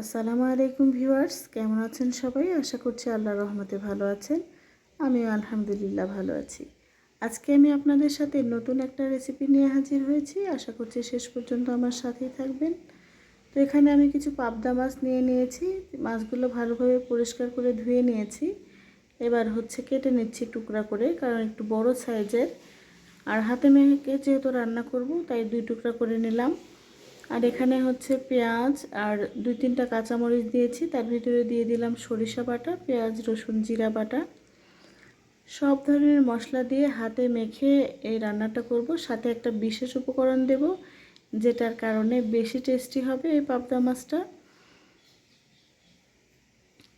আসসালামু আলাইকুম ভিউয়ার্স, কেমন আছেন সবাই? আশা করছি আল্লাহ রহমতে ভালো আছেন। আমিও আলহামদুলিল্লাহ ভালো আছি। আজকে আমি আপনাদের সাথে নতুন একটা রেসিপি নিয়ে হাজির হয়েছি। আশা করছি শেষ পর্যন্ত আমার সাথেই থাকবেন। তো এখানে আমি কিছু পাবদা মাছ নিয়ে নিয়েছি। মাছগুলো ভালোভাবে পরিষ্কার করে ধুয়ে নিয়েছি। এবার হচ্ছে কেটে নিচ্ছি টুকরা করে, কারণ একটু বড় সাইজের। আর হাতে মেখে যেহেতু রান্না করব, তাই দুই টুকরা করে নিলাম। আর এখানে হচ্ছে পেঁয়াজ, আর দুই তিনটা কাঁচামরিচ দিয়েছি। তার ভিতরে দিয়ে দিলাম সরিষা বাটা, পেঁয়াজ, রসুন, জিরা বাটা। সব ধরনের মশলা দিয়ে হাতে মেখে এই রান্নাটা করব। সাথে একটা বিশেষ উপকরণ দেব, যেটার কারণে বেশি টেস্টি হবে এই পাবদা মাছটা।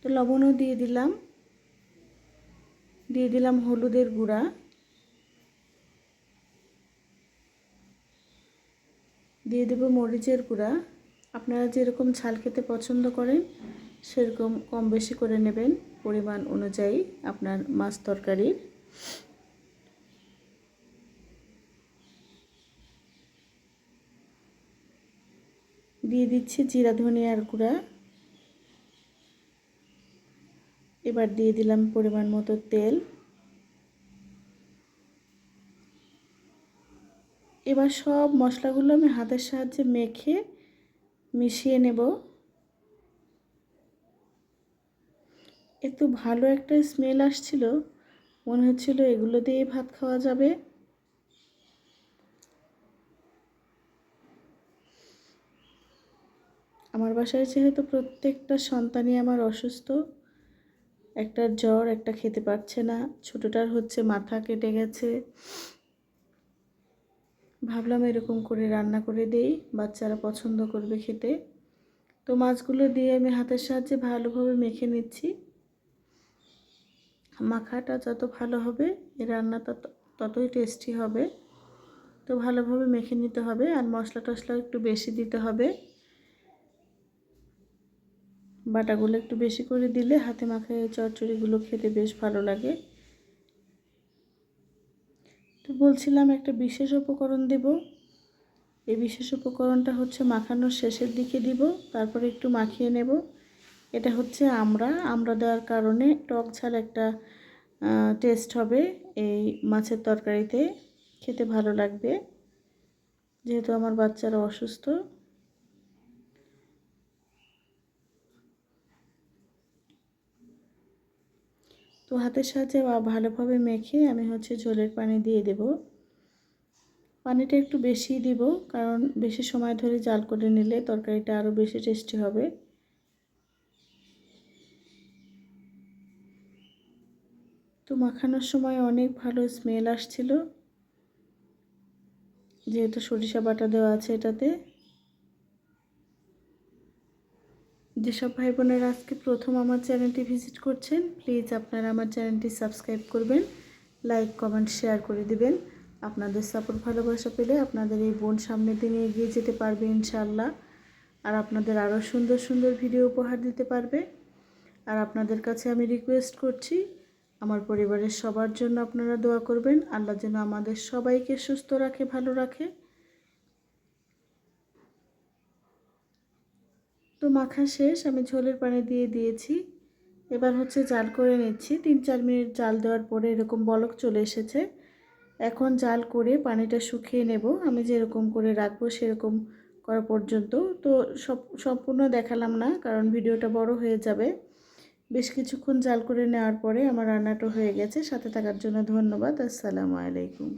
তো লবণও দিয়ে দিলাম। দিয়ে দিলাম হলুদের গুঁড়া। দিয়ে দেবো মরিচের গুঁড়া। আপনারা যেরকম ঝাল খেতে পছন্দ করেন, সেরকম কম বেশি করে নেবেন পরিমাণ অনুযায়ী আপনার মাছ তরকারির। দিয়ে দিচ্ছি জিরা ধনিয়ার গুঁড়া। এবার দিয়ে দিলাম পরিমাণ মতো তেল। এবার সব মশলাগুলো আমি হাতের সাহায্যে মেখে মিশিয়ে নেব। এত ভালো একটা স্মেল আসছিল, মনে হচ্ছিল এগুলো দিয়ে ভাত খাওয়া যাবে। আমার বাসায় যেহেতু প্রত্যেকটা সন্তানই আমার অসুস্থ একটা জ্বর, একটা খেতে পারছে না, ছোটোটার হচ্ছে মাথা কেটে গেছে। ভাবলাম এরকম করে রান্না করে দেই, বাচ্চারা পছন্দ করবে খেতে। তো মাছগুলো দিয়ে আমি হাতের সাহায্যে ভালোভাবে মেখে নিচ্ছি। মাখাটা যত ভালো হবে এই রান্নাটা ততই টেস্টি হবে। তো ভালোভাবে মেখে নিতে হবে আর মশলা টশলা একটু বেশি দিতে হবে। বাটাগুলো একটু বেশি করে দিলে হাতে মাখায় চচ্চড়িগুলো খেতে বেশ ভালো লাগে। তো বলছিলাম একটা বিশেষ উপকরণ দেব। এই বিশেষ উপকরণটা হচ্ছে মাখানোর শেষের দিকে দিব, তারপরে একটু মাখিয়ে নেব। এটা হচ্ছে আমরা আমরা দেওয়ার কারণে টক ঝাল একটা টেস্ট হবে এই মাছের তরকারিতে। খেতে ভালো লাগবে। যেহেতু আমার বাচ্চারা অসুস্থ। তো হাতের সাহায্যে ভালোভাবে মেখে আমি হচ্ছে ঝোলের পানি দিয়ে দেব। পানিটা একটু বেশি দিব কারণ বেশি সময় ধরে জাল করে নিলে তরকারিটা আরও বেশি টেস্টি হবে। তো মাখানোর সময় অনেক ভালো স্মেল আসছিল। যেহেতু সরিষা বাটা দেওয়া আছে এটাতে। যেসব ভাই বোনেরা আজকে প্রথম আমার চ্যানেলটি ভিজিট করছেন, প্লিজ আপনারা আমার চ্যানেলটি সাবস্ক্রাইব করবেন, লাইক, কমেন্ট, শেয়ার করে দিবেন। আপনাদের সাপোর্ট, ভালোবাসা পেলে আপনাদের এই বোন সামনের দিনে এগিয়ে যেতে পারবে ইনশাল্লাহ আর আপনাদের আরও সুন্দর সুন্দর ভিডিও উপহার দিতে পারবে। আর আপনাদের কাছে আমি রিকোয়েস্ট করছি, আমার পরিবারের সবার জন্য আপনারা দোয়া করবেন। আল্লাহ যেন আমাদের সবাইকে সুস্থ রাখে, ভালো রাখে। তো মাখা শেষ, আমি ঝোলের পানি দিয়ে দিয়েছি। এবার হচ্ছে জাল করে নিচ্ছি। তিন চার মিনিট জাল দেওয়ার পরে এরকম বলক চলে এসেছে। এখন জাল করে পানিটা শুকিয়ে নেব। আমি যেরকম করে রাখব সেরকম করা পর্যন্ত। তো সব, সম্পূর্ণ দেখালাম না, কারণ ভিডিওটা বড় হয়ে যাবে। বেশ কিছুক্ষণ জাল করে নেওয়ার পরে আমার রান্নাটা হয়ে গেছে। সাথে থাকার জন্য ধন্যবাদ। আসসালামু আলাইকুম।